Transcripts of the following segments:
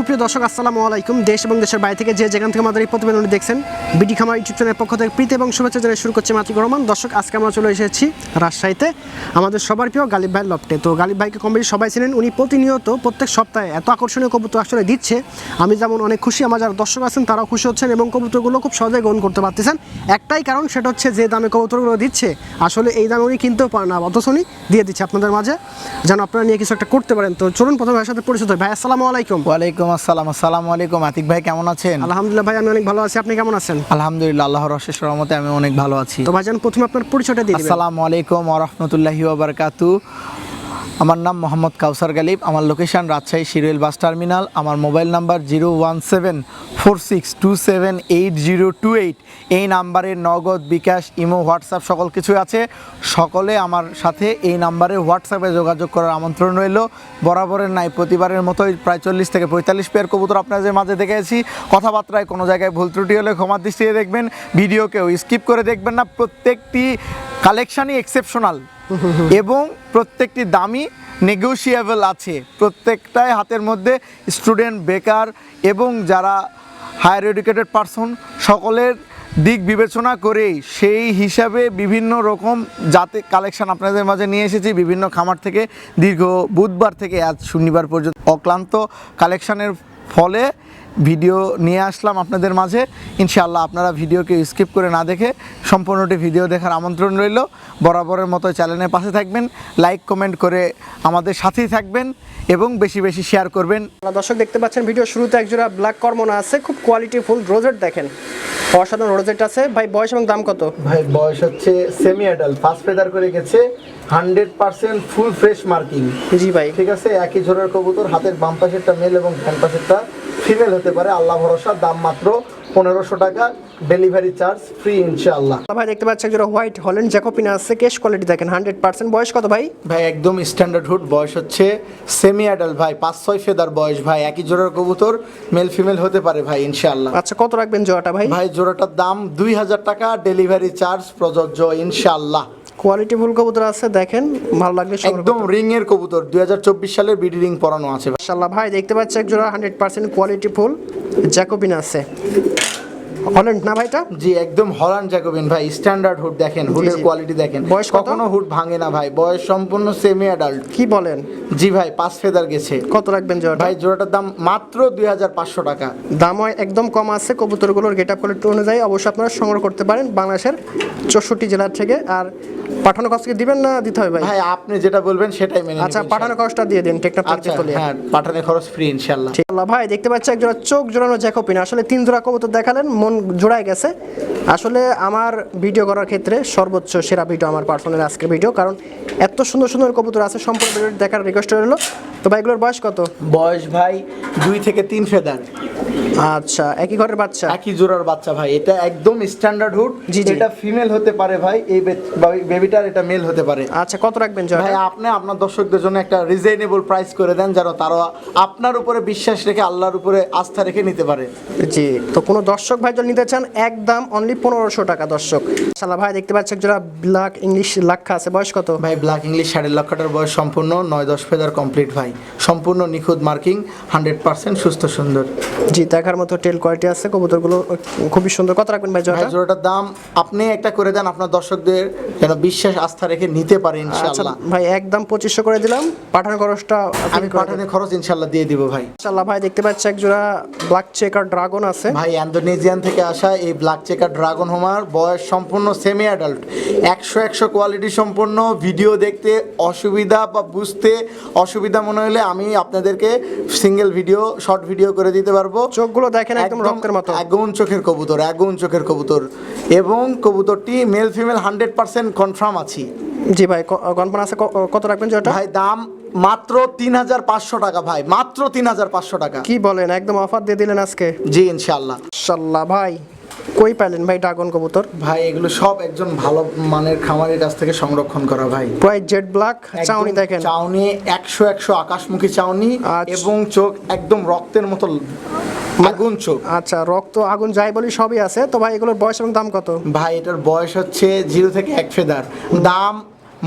সুপ্রিয় দর্শক, আসসালামু আলাইকুম। দেশ এবং দেশের বাইরে থেকে যে যেখান থেকে আমাদের এই প্রতিবেদনটি দেখছেন, বিডি খামার ইউটিউব চ্যানেলের পক্ষ থেকে প্রীতি এবং শুভেচ্ছা জানিয়ে শুরু করছে মাতৃ রহমান। দর্শক, আজকে আমরা চলে এসেছি রাজশাহীতে, আমাদের সবার প্রিয় গালিব ভাইয়ের লফটে। তো গালিব ভাইকে কম বেশি সবাই ছিলেন উনি প্রতিনিয়ত প্রত্যেক সপ্তাহে এত আকর্ষণীয় কবুতর আসলে দিচ্ছে। আমি যেমন অনেক খুশি, আমার যারা দর্শক আছেন, তারাও খুশি হচ্ছেন এবং কবুতরগুলো খুব সহজে গ্রহণ করতে পারতেছেন। একটাই কারণ, সেটা হচ্ছে যে দামে কবুতরগুলো দিচ্ছে, আসলে এই দামে উনি কিনতেও পারেন না, অথচ উনি দিয়ে দিচ্ছে আপনাদের মাঝে। যেন আপনারা নিয়ে কিছু একটা করতে পারেন। তো চলুন প্রথমে ভাইয়ের সাথে পরিচিত। ভাই, আসসালামু আলাইকুম। ওয়ালাইকুম আসসালাম। আসসালামু আলাইকুম। আতিক ভাই কেমন আছেন? আলহামদুলিল্লাহ ভাই আমি অনেক ভালো আছি। আপনি কেমন আছেন? আলহামদুলিল্লাহ আল্লাহর অশেষ রহমতে আমি অনেক ভালো আছি। তো ভাইজান প্রথমে আপনার পরিচয়টা দিয়ে আসসালামু আলাইকুম ওরহমতুল্লাহি ওবরকাতু আমার নাম মোহাম্মদ কাউসার গালিব, আমার location Rajshahi Shiroil bus terminal, আমার mobile number zero one seven four six two seven eight zero two eight, এই নাম্বারে নগদ, বিকাশ, ইমো, হোয়াটসঅ্যাপ সকল কিছুই আছে। সকলে আমার সাথে এই নাম্বারে হোয়াটসঅ্যাপে যোগাযোগ করার আমন্ত্রণ রইল। বরাবরের নাই, প্রতিবারের মতোই প্রায় চল্লিশ থেকে পঁয়তাল্লিশ পেয়ার কবুতর আপনাদের মাঝে দেখেছি কথাবার্তায় কোনো জায়গায় ভুল ত্রুটি হলে ক্ষমার দৃষ্টিতে দেখবেন। ভিডিওকেও স্কিপ করে দেখবেন না। প্রত্যেকটি কালেকশানই এক্সেপশনাল এবং প্রত্যেকটি দামি নেগোশিয়েবল আছে। প্রত্যেকটাই হাতের মধ্যে স্টুডেন্ট বেকার এবং যারা হায়ার এডুকেটেড পারসন সকলের দিক বিবেচনা করেই সেই হিসাবে বিভিন্ন রকম জাতে কালেকশন আপনাদের মাঝে নিয়ে এসেছি। বিভিন্ন খামার থেকে দীর্ঘ বুধবার থেকে আজ শনিবার পর্যন্ত অক্লান্ত কালেকশনের ফলে ভিডিও নিয়ে আসলাম আপনাদের মাঝে। ইনশাআল্লাহ আপনারা ভিডিওকে স্কিপ করে না দেখে সম্পূর্ণটি ভিডিও দেখার আমন্ত্রণ রইল। বরাবরের মতো চ্যানেলের পাশে থাকবেন, লাইক, কমেন্ট করে আমাদের সাথেই থাকবেন এবং বেশি বেশি শেয়ার করবেন। দর্শক দেখতে পাচ্ছেন, ভিডিও শুরুতে একজোড়া ব্ল্যাক কর্মনা আছে, খুব কোয়ালিটি ফুল রোজেট দেখেন। অসাধারণ রোজেট আছে ভাই বয়স এবং দাম কত? ভাই বয়স হচ্ছে সেমি অ্যাডাল্ট ফার্স্ট ফেদার করে গেছে hundred percent full fresh marking জি ভাই। ঠিক আছে? একই ঝোড়ের কবুতর হাতের বাম পাশেরটা মেল এবং ডান পাশেরটা ফিমেল হতে পারে আল্লাহ ভরসা দাম মাত্র পনেরোশো টাকা ডেলিভারি চার্জ ফ্রি ইনশাআল্লাহ। ভাই দেখতে পাচ্ছি একজন হোয়াইট হল্যান্ড জ্যাকোপিনা আছে। কেশ কোয়ালিটি দেখেন হান্ড্রেড পার্সেন্ট। বয়স কত ভাই? ভাই একদম স্ট্যান্ডার্ড হুড। বয়স হচ্ছে সেমি অ্যাডাল্ট ভাই পাঁচ ছয় ফেদার বয়স ভাই। একই জোড়ার কবুতর মেল ফিমেল হতে পারে ভাই ইনশাআল্লাহ। আচ্ছা কত রাখবেন জোড়াটা ভাই? ভাই জোড়াটার দাম দুই হাজার টাকা ডেলিভারি চার্জ প্রযোজ্য ইনশাআল্লাহ। কোয়ালিটি ফুল কবুতর আছে দেখেন ভালো লাগবে একদম রিং এর কবুতর দুই হাজার চব্বিশ সালের বিডি রিং পরানো আছে ভাই। ভাই দেখতে পাচ্ছি একজোড়া hundred percent quality full Jacobin আছে হল্যান্ড না ভাইটা জি একদম হলান জ্যাকোবিন ভাই স্ট্যান্ডার্ড হুড দেখেন হুডের কোয়ালিটি দেখেন। বয়স? কখনো হুড ভাঙে না ভাই বয়স সম্পূর্ণ সেমি অ্যাডাল্ট কি বলেন? জি ভাই পাঁচ ফেদার গেছে। কত রাখবেন জোড়াটা? ভাই জোড়াটার দাম মাত্র দুই হাজার পাঁচশো টাকা। দামও একদম কম আছে কবুতরগুলোর গেট আপ কোয়ালিটি অনুযায়ী অবশ্যই আপনারা সংগ্রহ করতে পারেন বাংলাদেশের চৌষট্টি জেলার থেকে। আর পাঠানো খরচকে দিবেন না দিতে হবে ভাই? ভাই আপনি যেটা বলবেন সেটাই মেনে আচ্ছা পাঠানো খরচটা দিয়ে দিন টেকনাফ ইনশাআল্লাহ। আচ্ছা থেকে হ্যাঁ পাঠানের খরচ ফ্রি ইনশাল্লাহ আল্লাহ ভাই দেখতে পাচ্ছি একজোড়া চোখ জোড়ানো জ্যাকোপিন আসলে তিন জোড়া কবুতর দেখালেন মন জোড়ায় গেছে। আসলে আমার ভিডিও করার ক্ষেত্রে সর্বোচ্চ সেরা ভিডিও আমার পার্সোনাল আজকের ভিডিও, কারণ এত সুন্দর সুন্দর কবুতর আছে, সম্পূর্ণ দেখার রিকোয়েস্ট রইল। তো ভাই, এগুলোর বয়স কত? বয়স ভাই দুই থেকে তিন ফেদার। আচ্ছা একই ঘরের বাচ্চা? একই জোড়ার বাচ্চা ভাই এটা একদম স্ট্যান্ডার্ড হুড। এটা ফিমেল হতে পারে ভাই এই বেবিটার এটা মেল হতে পারে। আচ্ছা কত রাখবেন জোড়া ভাই আপনি আপনার দর্শকদের জন্য একটা রিজনেবল প্রাইস করে দেন যেন তারা আপনার উপরে বিশ্বাস রেখে আল্লাহর উপরে আস্থা রেখে নিতে পারে। জি তো কোনো দর্শক ভাই যদি নিতে চান একদম অনলি পনেরোশো টাকা দর্শক। শালা ভাই দেখতে পাচ্ছি একজোড়া ব্ল্যাক ইংলিশ লাক্ষা আছে বয়স কত? ভাই ব্ল্যাক ইংলিশ সাড়ে লক্ষটার বয়স সম্পূর্ণ নয় দশ ফেদার কমপ্লিট ভাই। সম্পূর্ণ নিখুঁত মার্কিং হান্ড্রেড পার্সেন্ট সুস্থ সুন্দর। জি দেখার মতো টেল কোয়ালিটি আছে কবুতরগুলো খুবই সুন্দর। কত রাখবেন ভাই জোড়াটা? জোড়াটার দাম আপনি একটা করে দেন আপনার দর্শকদের যেন বিশ্বাস আস্থা রেখে নিতে পারে আচ্ছা ইনশাআল্লাহ। ভাই একদম পঁচিশশো করে দিলাম। পাঠানো খরচটা আমি পাঠানের খরচ ইনশাআল্লাহ দিয়ে দিব ভাই। ইনশাল্লাহ ভাই দেখতে পাচ্ছি এক জোড়া ব্ল্যাক চেকার ড্রাগন আছে। ভাই ইন্দোনেজিয়ান থেকে আসা এই ব্ল্যাক চেকার ড্রাগন হোমার বয়স সম্পূর্ণ সেমি অ্যাডাল্ট একশো একশো কোয়ালিটি সম্পন্ন ভিডিও দেখতে অসুবিধা বা বুঝতে অসুবিধা মনে হলে আমি আপনাদেরকে সিঙ্গেল ভিডিও শর্ট ভিডিও করে দিতে পারব। চোখগুলো দেখেন একদম রক্তের মতো। আগুন চোখের কবুতর আগুন চোখের কবুতর। এবং কবুতরটি male female hundred percent confirm আছি। জি ভাই কনফার্ম আছে কত রাখবেন জোড়াটা ভাই দাম মাত্র তিন হাজার পাঁচশো টাকা ভাই মাত্র তিন হাজার পাঁচশো টাকা। কি বলেন একদম অফার দিয়ে দিলেন আজকে? জি ইনশাল্লাহ ইনশাল্লাহ ভাই কই পাইলেন ভাই ড্রাগন কবুতর? ভাই এগুলো সব একজন ভালো মানের খামারের কাছ থেকে সংরক্ষণ করা ভাই। প্রায় জেড ব্ল্যাক চাউনি দেখেন। চাউনি একশো একশো আকাশমুখী চাউনি আচ্ছা। এবং চোখ একদম রক্তের মতো আগুন চোখ। আচ্ছা রক্ত আগুন যাই বলি সবই আছে। তো ভাই এগুলোর বয়স এবং দাম কত? ভাই এটার বয়স হচ্ছে জিরো থেকে এক ফেদার। দাম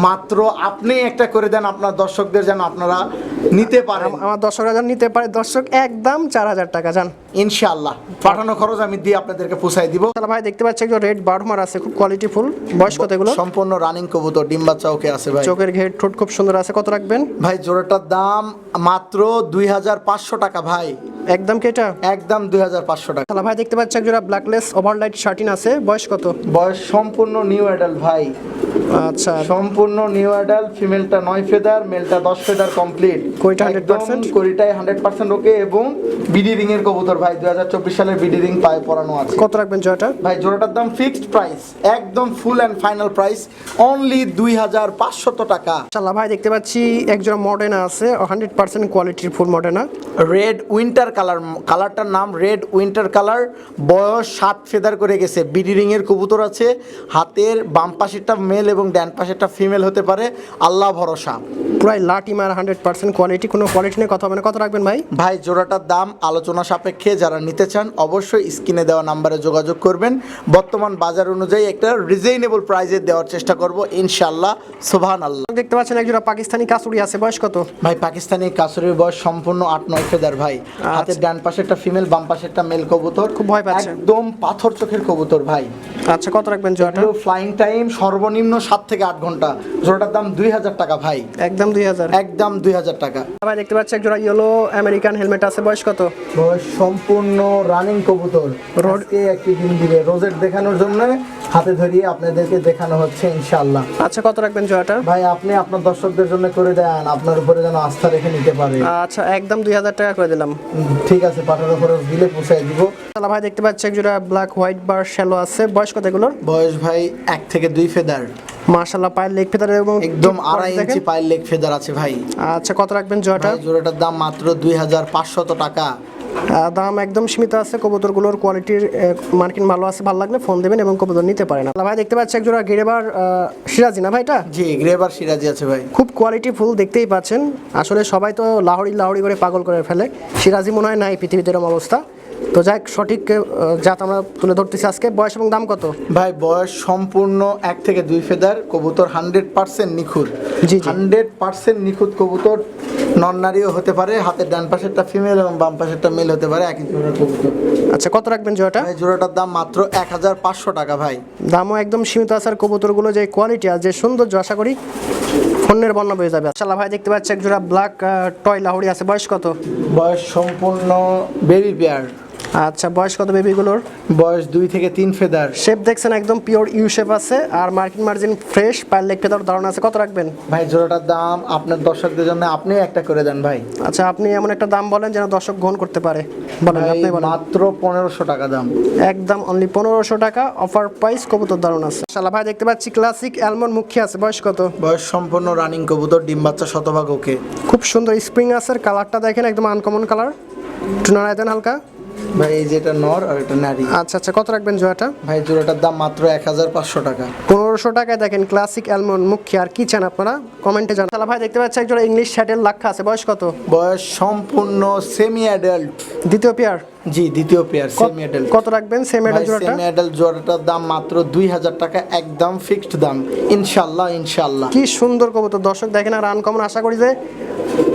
মাত্র আপনি একটা করে দেন আপনার দর্শকদের যেন আপনারা নিতে পারেন। আমার দর্শকরা যেন নিতে পারে। দর্শক একদম চার হাজার টাকা যান ইনশাআল্লাহ। পাঠানো খরচ আমি দিয়ে আপনাদেরকে পোষাই দিব। তাহলে ভাই দেখতে পাচ্ছি একজন রেড বার্ডমার আছে খুব কোয়ালিটি ফুল বয়স কত এগুলো? সম্পূর্ণ রানিং কবুতর ডিম বাচ্চা ওকে আছে ভাই। চোখের ঘের ঠোঁট খুব সুন্দর আছে। কত রাখবেন? ভাই জোড়াটার দাম মাত্র দুই হাজার পাঁচশো টাকা ভাই। একদম কি এটা? একদম দুই হাজার পাঁচশো টাকা। তাহলে ভাই দেখতে পাচ্ছি একজোড়া ব্ল্যাকলেস ওভারলাইট শার্টিন আছে। বয়স কত? বয়স সম্পূর্ণ নিউ অ্যাডাল্ট ভাই। আচ্ছা সম্পূর্ণ নিউ অ্যাডাল্ট ফিমেলটা নয় ফেদার মেলটা দশ ফেদার কমপ্লিট কয়টা 100%? করিটাই হান্ড্রেড পার্সেন্ট ওকে এবং বিডি রিং এর কবুতর ভাই দুই হাজার চব্বিশ সালের বিডি রিং পায়ে পরানো আছে। কত রাখবেন জয়টা? ভাই জোড়াটার দাম ফিক্সড প্রাইস একদম full and final price only দুই হাজার পাঁচশত টাকা। মাশাআল্লাহ ভাই দেখতে পাচ্ছি একজন মডার্না আছে হান্ড্রেড পার্সেন্ট কোয়ালিটির full Modena red winter colour কালারটার নাম রেড উইন্টার কালার বয়স সাত ফেদার করে গেছে। বিডি রিং এর কবুতর আছে হাতের বাম পাশেরটা মেল এবং ডান পাশেরটা ফিমেল হতে পারে আল্লাহ ভরসা। পুরাই লাটি মার হান্ড্রেড পার্সেন্ট কোয়ালিটি কোনো কোয়ালিটি নিয়ে কথা হবে না। কত রাখবেন ভাই? ভাই জোড়াটার দাম আলোচনা সাপেক্ষে যারা নিতে চান অবশ্যই স্ক্রিনে দেওয়া নাম্বারে যোগাযোগ করবেন। বর্তমান বাজার অনুযায়ী একটা রিজনেবল প্রাইজে দেওয়ার চেষ্টা করব ইনশাল্লাহ সোভান আল্লাহ দেখতে পাচ্ছেন একজোড়া পাকিস্তানি কাসুরি আছে বয়স কত? ভাই পাকিস্তানি কাসুরের বয়স সম্পূর্ণ আট নয় ফেদার ভাই। হাতের ডান একটা ফিমেল বাম পাশে একটা মেল কবুতর। খুব ভয় পাচ্ছে। একদম পাথর চোখের কবুতর ভাই। আচ্ছা কত রাখবেন জয়টা ফ্লাইং টাইম সর্বনিম্ন সাত থেকে আট ঘণ্টা। জোড়াটার দাম দুই হাজার টাকা ভাই। একদম দুই হাজার। একদম দুই হাজার টাকা। ভাই দেখতে পাচ্ছি একজোড়া ইয়েলো আমেরিকান হেলমেট আছে। বয়স কত? বয়স সম্পূর্ণ রানিং কবুতর। রোড- রোডকে একটি দিন দিবে। রোজেট দেখানোর জন্য হাতে ধরিয়ে আপনাদেরকে দেখানো হচ্ছে ইনশাআল্লাহ। আচ্ছা কত রাখবেন জয়টা ভাই আপনি আপনার দর্শকদের জন্য করে দেন। আপনার উপরে যেন আস্থা রেখে নিতে পারে। আচ্ছা একদম দুই হাজার টাকা করে দিলাম। ঠিক আছে পাঠানোর খরচ দিলে পোষাই দিব। তাহলে ভাই দেখতে পাচ্ছি একজোড়া ব্ল্যাক হোয়াইট বার শ্যালো আছে। বয়স কত এগুলোর? বয়স ভাই এক থেকে দুই ফেদার মাশাল্লাহ পায়ের লেগ ফেদার এবং একদম আড়াই ইঞ্চি পায়ের লেগ ফেদার আছে ভাই। আচ্ছা কত রাখবেন ভাই জোড়াটার দাম মাত্র দুই হাজার পাঁচশত টাকা। দাম একদম সীমিত আছে কবুতরগুলোর কোয়ালিটির মার্কিন ভালো আছে ভালো লাগলে ফোন দেবেন এবং কবুতর নিতে পারেন। ভাই দেখতে পাচ্ছি একজোড়া গিরেবার সিরাজি না ভাই এটা? জি গ্রেবার সিরাজি আছে ভাই। খুব কোয়ালিটি ফুল দেখতেই পাচ্ছেন। আসলে সবাই তো লাহড়ি লাহড়ি করে পাগল করে ফেলে। সিরাজি মনে হয় নাই পৃথিবীতে এরকম অবস্থা। তো যাই সঠিক জাত আমরা তুলে ধরতেছি আজকে। বয়স এবং দাম কত? ভাই বয়স সম্পূর্ণ এক থেকে দুই ফেদার কবুতর হান্ড্রেড পার্সেন্ট নিখুঁত। জি। হান্ড্রেড পার্সেন্ট নিখুঁত কবুতর নন নারীও হতে পারে হাতের ডান পাশেরটা ফিমেল এবং বাম পাশেরটা মেল হতে পারে একই জোড়ার কবুতর। আচ্ছা কত রাখবেন জোড়াটা? ভাই জোড়াটার দাম মাত্র এক হাজার পাঁচশো টাকা ভাই। দামও একদম সীমিত আছে আর কবুতরগুলো যে কোয়ালিটি আর যে সৌন্দর্য আশা করি ফোনের বর্ণনা পেয়ে যাবে। আচ্ছা ভাই দেখতে পাচ্ছি একজোড়া ব্ল্যাক টয় লাহড়ি আছে। বয়স কত? বয়স সম্পূর্ণ বেবি পেয়ার আচ্ছা বয়স কত বেবিগুলোর? বয়স দুই থেকে তিন ফেদার। শেপ দেখছেন একদম পিওর ইউ শেপ আছে আর মার্কিন মার্জিন ফ্রেশ পায়ের লেগ ফেদার ধারণা আছে কত রাখবেন? ভাই জোড়াটার দাম আপনার দর্শকদের জন্য আপনি একটা করে দেন ভাই। আচ্ছা আপনি এমন একটা দাম বলেন যেন দর্শক গ্রহণ করতে পারে। বলেন আপনি বলেন। মাত্র পনেরোশো টাকা দাম। একদম অনলি পনেরোশো টাকা অফার প্রাইস কবুতর দারুণ আছে। শালা ভাই দেখতে পাচ্ছি ক্লাসিক অ্যালমন্ড মুখী আছে বয়স কত? বয়স সম্পূর্ণ রানিং কবুতর ডিম বাচ্চা শতভাগ ওকে। খুব সুন্দর স্প্রিং আছে কালারটা দেখেন একদম আনকমন কালার একটু দেন হালকা। ভাই এই যেটা নর আর এটা নারী। আচ্ছা আচ্ছা কত রাখবেন জোড়াটা? ভাই জোড়াটার দাম মাত্র এক হাজার পাঁচশো টাকা। পনেরোশো টাকায় দেখেন ক্লাসিক অ্যালমন্ড মুখী আর কি চান আপনারা? কমেন্টে জানান। তাহলে ভাই দেখতে পাচ্ছি একজন ইংলিশ শ্যাটেল লাক্ষা আছে। বয়স কত? বয়স সম্পূর্ণ সেমি অ্যাডাল্ট দ্বিতীয় পেয়ার জি দ্বিতীয় পেয়ার সেমি অ্যাডাল্ট কত রাখবেন সেম এডাল জোড়াটা? সেমি অ্যাডাল্ট জোড়াটার দাম মাত্র দুই হাজার টাকা একদম ফিক্সড দাম। ইনশাল্লাহ ইনশাল্লাহ কি সুন্দর কবুতর। দর্শক দেখেন আর আনকমন আশা করি যে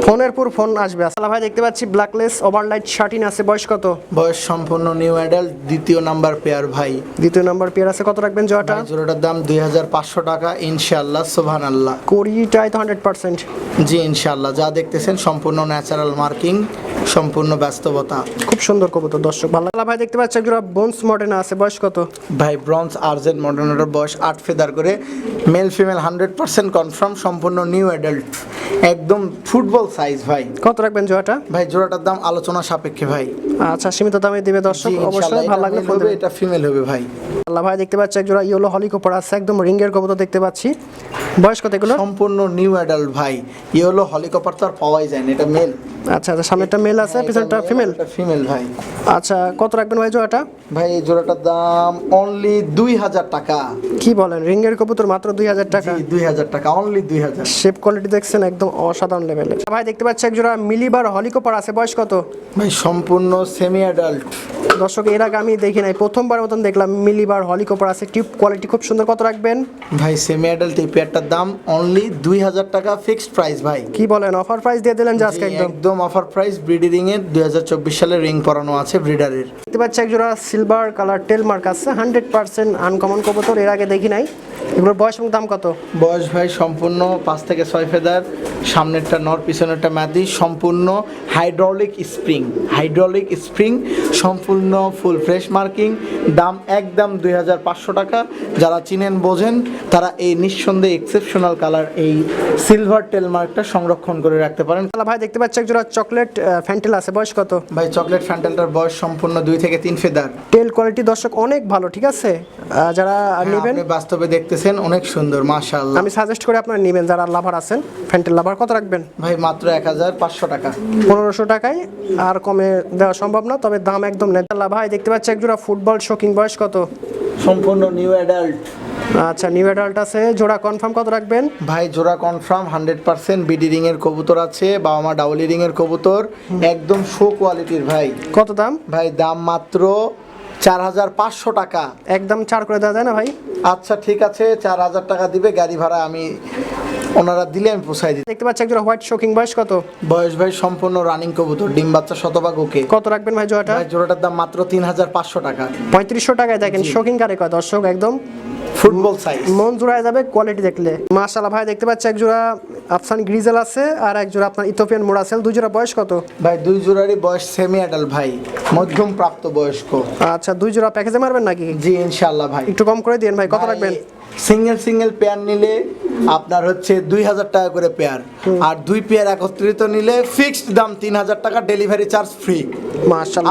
ফোনের পর ফোন আসবে। আসলে ভাই দেখতে পাচ্ছি ব্ল্যাকলেস ওভারলাইট শার্টিন আছে। বয়স কত? বয়স সম্পূর্ণ নিউ অ্যাডাল্ট দ্বিতীয় নাম্বার পেয়ার ভাই। দ্বিতীয় নাম্বার পেয়ার আছে। কত রাখবেন ভাই জোড়াটার দাম দুই হাজার পাঁচশো টাকা ইনশাল্লাহ সোভান আল্লাহ কোরিটাই তো হান্ড্রেড পার্সেন্ট জি ইনশাল্লাহ যা দেখতেছেন সম্পূর্ণ ন্যাচারাল মার্কিং সম্পূর্ণ ব্যস্ততা। খুব সুন্দর কবুতর দর্শক ভালো। ভাই দেখতে পাচ্ছি মডেন আছে বয়স কত? ভাই ব্রঞ্জ আর্জেন্ট বয়স আট ফেদার করে male female hundred percent confirm সম্পূর্ণ নিউ অ্যাডাল্ট একদম ফুটবল সাইজ ভাই। কত রাখবেন জয়টা ভাই জোড়াটার দাম আলোচনা সাপেক্ষে ভাই। আচ্ছা সীমিত দামে দিবে দর্শক অবশ্যই ভালো লাগলে ফোন এটা ফিমেল হবে ভাই। আল্লাহ ভাই দেখতে পাচ্ছি একজোড়া ইয়েলো হলিকোপার আছে একদম রিঙ্গের কবুতর দেখতে পাচ্ছি। বয়স কত এগুলো সম্পূর্ণ নিউ অ্যাডাল্ট ভাই। ই হলো হলিকপার তো আর পাওয়াই যায় না এটা মেল আচ্ছা আচ্ছা সামনেটা মেল আছে পিছনটা ফিমেল ফিমেল ভাই। আচ্ছা কত রাখবেন ভাই জোড়াটা? ভাই জোড়াটার দাম অনলি দুই হাজার টাকা। কি বলেন রিঙ্গের কবুতর মাত্র দুই হাজার টাকা? দুই হাজার টাকা অনলি দুই হাজার। শেপ কোয়ালিটি দেখছেন একদম অসাধারণ লেভেলের ভাই দেখতে পাচ্ছি একজোড়া মিলিবার হলিকোপার আছে বয়স কত? ভাই সম্পূর্ণ সেমি অ্যাডাল্ট দর্শক এর আগে আমি দেখি নাই প্রথমবার মতন দেখলাম মিলিবার হলিকোপার আছে টিউব কোয়ালিটি খুব সুন্দর। কত রাখবেন? ভাই সেমি অ্যাডাল্ট এই পেয়ারটার দাম অনলি দুই হাজার টাকা ফিক্সড প্রাইস ভাই। কি বলেন অফার প্রাইস দিয়ে দিলেন আজকে একদম। একদম অফার প্রাইস ব্রিডি রিং এর দুই হাজার চব্বিশ সালে রিং পরানো আছে ব্রিডারের দেখতে পাচ্ছি একজোড়া সিলভার কালার টেল মার্ক আছে হান্ড্রেড পার্সেন্ট আনকমন কবুতর এর আগে দেখি নাই। এগুলোর বয়স এবং দাম কত? বয়স ভাই সম্পূর্ণ পাঁচ থেকে ছয় ফেদার সামনেরটা নর পিছনেরটা ম্যাদি সম্পূর্ণ হাইড্রোলিক স্প্রিং হাইড্রোলিক স্প্রিং সম্পূর্ণ ফুল ফ্রেশ মার্কিং দাম একদম দুই হাজার পাঁচশো টাকা। যারা চিনেন বোঝেন তারা এই নিঃসন্দেহে এক্সেপশনাল কালার এই সিলভার টেল মার্কটা সংরক্ষণ করে রাখতে পারেন। তাহলে ভাই দেখতে পাচ্ছি একজোড়া চকলেট ফ্যান্টেল আছে। বয়স কত? ভাই চকলেট ফ্যান্টেলটার বয়স সম্পূর্ণ দুই থেকে তিন ফেদার। টেল কোয়ালিটি দর্শক অনেক ভালো ঠিক আছে? যারা নেবেন আপনি বাস্তবে দেখতেছেন অনেক সুন্দর মাশাআল্লাহ। আমি সাজেস্ট করে আপনারা নেবেন যারা লাভার আছেন ফ্যান্টেল লাভার কত রাখবেন? ভাই মাত্র এক হাজার পাঁচশো টাকা। পনেরোশো টাকায় আর কমে দেওয়া সম্ভব না তবে দাম একদম নেই তাহলে ভাই দেখতে পাচ্ছি একজোড়া ফুটবল শোকিং বয়স কত? সম্পূর্ণ নিউ অ্যাডাল্ট। আচ্ছা নিউ অ্যাডাল্ট আছে। জোড়া কনফার্ম কত রাখবেন? ভাই জোড়া confirm hundred percent BD ring এর কবুতর আছে বাবা মা ডাবলি রিং এর কবুতর। একদম শো কোয়ালিটির ভাই। কত দাম? ভাই দাম মাত্র চার হাজার পাঁচশো টাকা। একদম চার করে দেওয়া যায় না ভাই? আচ্ছা ঠিক আছে চার হাজার টাকা দিবে গাড়ি ভাড়া আমি ওনারা দিলে আমি পোষাই দিই দেখতে পাচ্ছি একজোড়া হোয়াইট শোকিং বয়স কত? বয়স ভাই সম্পূর্ণ রানিং কবুতর ডিম বাচ্চা শতভাগ ওকে। কত রাখবেন ভাই জোড়াটা? ভাই জোড়াটার দাম মাত্র তিন হাজার পাঁচশো টাকা। পঁয়ত্রিশশো টাকায় দেখেন শোকিং কারে কয়? দর্শক একদম ফুটবল সাইজ মন জোড়ায় যাবে কোয়ালিটি দেখলে। মাশাআল্লাহ ভাই দেখতে পাচ্ছি এক জোড়া আফসান গ্রিজেল আছে আর এক জোড়া আপনার ইথোপিয়ান মোরাসেল। দুই জোড়া বয়স কত? ভাই দুই জোড়ারই বয়স সেমি অ্যাডাল ভাই মধ্যম প্রাপ্ত বয়স্ক। আচ্ছা দুই জোড়া প্যাকেজে মারবেন নাকি? জি ইনশাল্লাহ ভাই। একটু কম করে দিন ভাই কত রাখবেন? সিঙ্গেল সিঙ্গেল পেয়ার নিলে আপনার হচ্ছে দুই হাজার টাকা করে পেয়ার। আর দুই পেয়ার একত্রিত নিলে ফিক্সড দাম তিন হাজার টাকা ডেলিভারি চার্জ ফ্রি।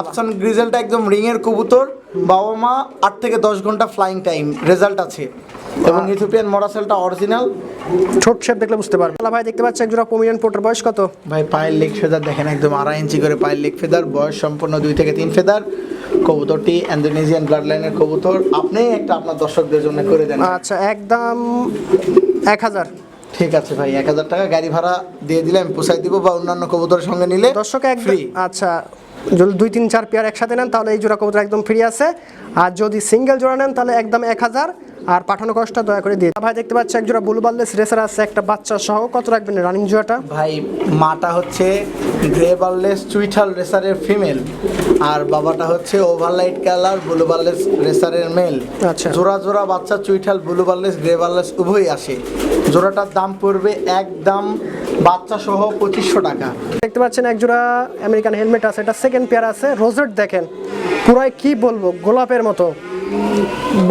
আফসান গ্রিজেলটা একদম রিং এর কবুতর বাবা মা আট থেকে দশ ঘণ্টা ফ্লাইং টাইম রেজাল্ট আছে। এবং ইথিওপিয়ান মরাসেলটা অরিজিনাল ছোট শেপ দেখলে বুঝতে পারবেন। আল্লাহ ভাই দেখতে পাচ্ছি এক জোড়া পোমিয়ান পোর্টার বয়স কত? ভাই পায়ের লেগ ফেদার দেখেন একদম আড়াই ইঞ্চি করে পায়ের লেগ ফেদার বয়স সম্পূর্ণ দুই থেকে তিন ফেদার কবুতরটি ইন্দোনেশিয়ান ব্লাড লাইনের কবুতর। আপনি একটা আপনার দর্শকদের জন্য করে দেন। আচ্ছা একদম এক হাজার। ঠিক আছে ভাই এক হাজার টাকা গাড়ি ভাড়া দিয়ে দিলে আমি পোষাই দিব বা অন্যান্য কবুতরের সঙ্গে নিলে দর্শক এক ফ্রি আচ্ছা যদি দুই তিন চার পেয়ার একসাথে নেন তাহলে এই জোড়া কবুতর একদম ফ্রি আছে। আর যদি সিঙ্গেল জোড়া নেন তাহলে একদম এক হাজার। আর পাঠানো কষ্ট দয়া করে দিয়ে ভাই দেখতে পাচ্ছি এক জোড়া বুলু বাল্লেস রেসার আছে একটা বাচ্চা সহ। কত রাখবেন রানিং জোড়াটা? ভাই মাটা হচ্ছে গ্রে বার্লেস চুইঠাল রেসারের ফিমেল আর বাবাটা হচ্ছে ওভারলাইট কালার ব্লু বার্লেস রেসারের মেল আচ্ছা। জোড়া জোড়া বাচ্চা চুইঠাল ব্লু বার্লেস গ্রে বার্লেস উভয়ই আসে। জোড়াটার দাম পড়বে একদম বাচ্চা সহ পঁচিশশো টাকা। দেখতে পাচ্ছেন এক জোড়া আমেরিকান হেলমেট আছে এটা সেকেন্ড পেয়ার আছে রোজেট দেখেন পুরাই কি বলব গোলাপের মতো।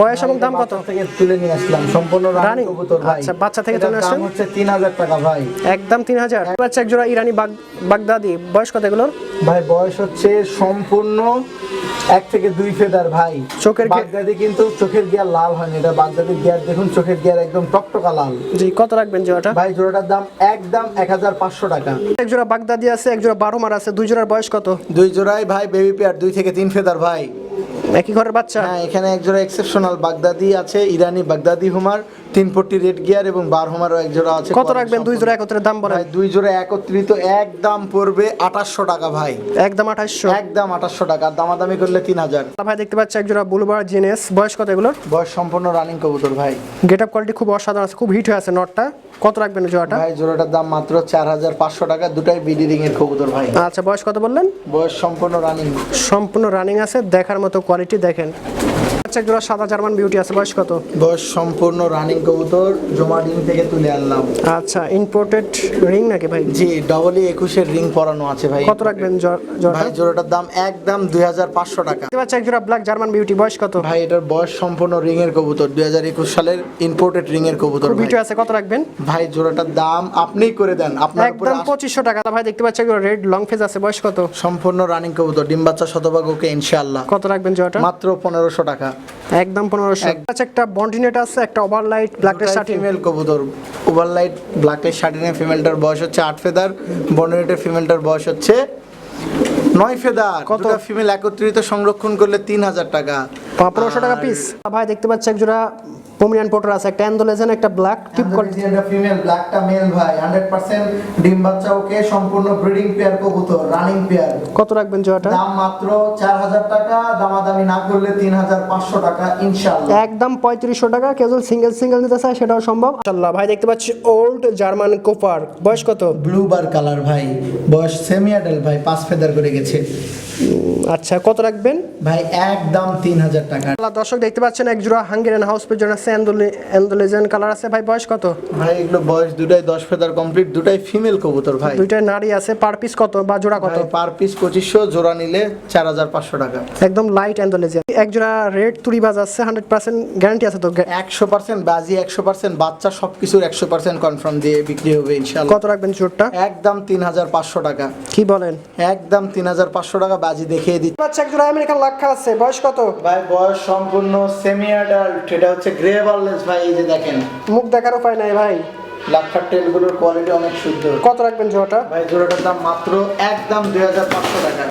বয়স এবং দাম কত? থেকে তুলে নিয়ে আসলাম সম্পূর্ণ রানিং? কবুতর ভাই। আচ্ছা, বাচ্চা থেকে তুলে আসছেন? হচ্ছে তিন হাজার টাকা ভাই। একদম তিন হাজার। পাচ্ছি এক জোড়া ইরানি বাগ বাগদাদি বয়স কত এগুলোর? ভাই বয়স হচ্ছে সম্পূর্ণ এক থেকে দুই ফেদার ভাই। চোখের বাগদাদি কিন্তু চোখের গিয়ার লাল হয়নি এটা বাগদাদির গিয়ার দেখুন চোখের গিয়ার একদম টকটকা লাল। জি কত রাখবেন জোড়াটা? ভাই জোড়াটার দাম একদম এক হাজার পাঁচশো টাকা। এক জোড়া বাগদাদি আছে এক জোড়া বারো মার আছে দুই জোড়ার বয়স কত? দুই জোড়াই ভাই বেবি পেয়ার দুই থেকে তিন ফেদার ভাই। একই ঘরের বাচ্চা? হ্যাঁ এখানে একজোড়া এক্সেপশনাল বাগদাদি আছে ইরানি বাগদাদি হুমার। তিন পট্টি রেড গিয়ার এবং বার হুমারও এক জোড়া আছে। কত রাখবেন? দুই জোড়া একত্রে দাম বলেন। দুই জোড়া একত্রিত একদম পড়বে আঠাশশো টাকা ভাই। একদম আঠাশশো। একদম আঠাশশো টাকা দামাদামি করলে তিন হাজার। ভাই দেখতে পাচ্ছি এক জোড়া বুলবার জিনেস বয়স কত এগুলোর? বয়স সম্পূর্ণ রানিং কবুতর ভাই। গেট আপ কোয়ালিটি খুব অসাধারণ আছে খুব হিট হয়ে আছে নটটা। কত রাখবেন জোড়াটা? ভাই জোড়াটার দাম মাত্র চার হাজার পাঁচশো টাকা দুটাই বিডি রিং এর কবুতর ভাই। আচ্ছা বয়স কত বললেন? বয়স সম্পূর্ণ রানিং সম্পূর্ণ রানিং আছে দেখার মতো কোয়ালিটি দেখেন। আচ্ছা জোড়া সাদা জার্মান বিউটি আছে বয়স কত? বয়স সম্পূর্ণ রানিং কবুতর জমা ডিম থেকে তুলে আনলাম। আচ্ছা ইম্পোর্টেড রিং নাকি ভাই? জি ডবল একুশের রিং পরানো আছে ভাই। কত রাখবেন ভাই জোড়াটার দাম একদম দুই হাজার পাঁচশো টাকা। দেখতে পাচ্ছি এক জোড়া ব্ল্যাক জার্মান বিউটি বয়স কত? ভাই এটার বয়স সম্পূর্ণ রিং এর কবুতর দুই হাজার একুশ সালের ইম্পোর্টেড রিং এর কবুতর। হিট আছে কত রাখবেন? ভাই জোড়াটার দাম আপনিই করে দেন আপনার একদম পঁচিশশো টাকা ভাই দেখতে পাচ্ছি রেড লং ফেজ আছে বয়স কত? সম্পূর্ণ রানিং কবুতর ডিম বাচ্চা শতভাগ ওকে ইনশাআল্লাহ। কত রাখবেন জোড়াটা? মাত্র পনেরোশো টাকা। একদম পনেরোশো। আচ্ছা একটা বন্টিনেট আছে একটা ওভারলাইট ব্ল্যাক শার্টিং ফিমেল কবুতর। ওভারলাইট ব্ল্যাকের শার্টিনের ফিমেলটার বয়স হচ্ছে আট ফেদার বন্ডিনেটের ফিমেলটার বয়স হচ্ছে নয় ফেদার। কত? ফিমেল একত্রিত সংরক্ষণ করলে তিন হাজার টাকা। পনেরোশো টাকা পিস ভাই দেখতে পাচ্ছি এক পমিয়ান পোটার আছে একটা অ্যান্ডোলেজেন একটা ব্ল্যাক টিপ কোয়ালিটি এটা ফিমেল ব্ল্যাকটা মেল ভাই। 100% ডিম বাচ্চা ওকে সম্পূর্ণ ব্রিডিং পেয়ার কবুতর রানিং পেয়ার কত রাখবেন জোড়াটা দাম মাত্র 4000 টাকা দামাদামি না করলে 3500 টাকা ইনশাআল্লাহ। একদম পঁয়ত্রিশশো টাকা কেউ যদি সিঙ্গেল সিঙ্গেল নিতে চায় সেটাও সম্ভব। আল্লাহ ভাই দেখতে পাচ্ছি ওল্ড জার্মান কোপার বয়স কত? ব্লু বার কালার ভাই। বয়স সেমি অ্যাডাল্ট ভাই পাঁচ ফেদার করে গেছে। আচ্ছা কত রাখবেন? ভাই একদম 3000 টাকা। দর্শক দেখতে পাচ্ছেন এক জোড়া হাঙ্গেরিয়ান হাউস পেজন আছে অ্যান্ডোলেজেন কালার আছে ভাই বয়স কত? ভাই এগুলো বয়স দুটাই 10 ফেদার কমপ্লিট দুটাই ফিমেল কবুতর ভাই। দুইটাই নারী আছে পার পিস কত বা জোড়া কত? পার পিস 2500 জোড়া নিলে 4500 টাকা। একদম লাইট অ্যান্ডোলেজেন এক জোড়া রেড তুরিবাজ আছে হান্ড্রেড পার্সেন্ট গ্যারান্টি আছে তো? একশো পার্সেন্ট বাজি একশো পার্সেন্ট বাচ্চা সবকিছুর একশো পার্সেন্ট কনফার্ম দিয়ে বিক্রি হবে ইনশাল্লাহ কত রাখবেন চোরটা একদম তিন হাজার পাঁচশো টাকা। কি বলেন? একদম তিন হাজার পাঁচশো টাকা বাজি দেখিয়ে দিচ্ছি। আচ্ছা এক জোড়া আমেরিকান লাক্ষা আছে বয়স কত? ভাই বয়স সম্পূর্ণ সেমি অ্যাডাল্ট এটা হচ্ছে গ্রে বার্লেস ভাই এই যে দেখেন। মুখ দেখার উপায় নাই ভাই। লাক্ষার টেলগুলোর কোয়ালিটি অনেক শুদ্ধ কত রাখবেন জোড়াটা? ভাই জোড়াটার দাম মাত্র একদম দুই হাজার পাঁচশো টাকা।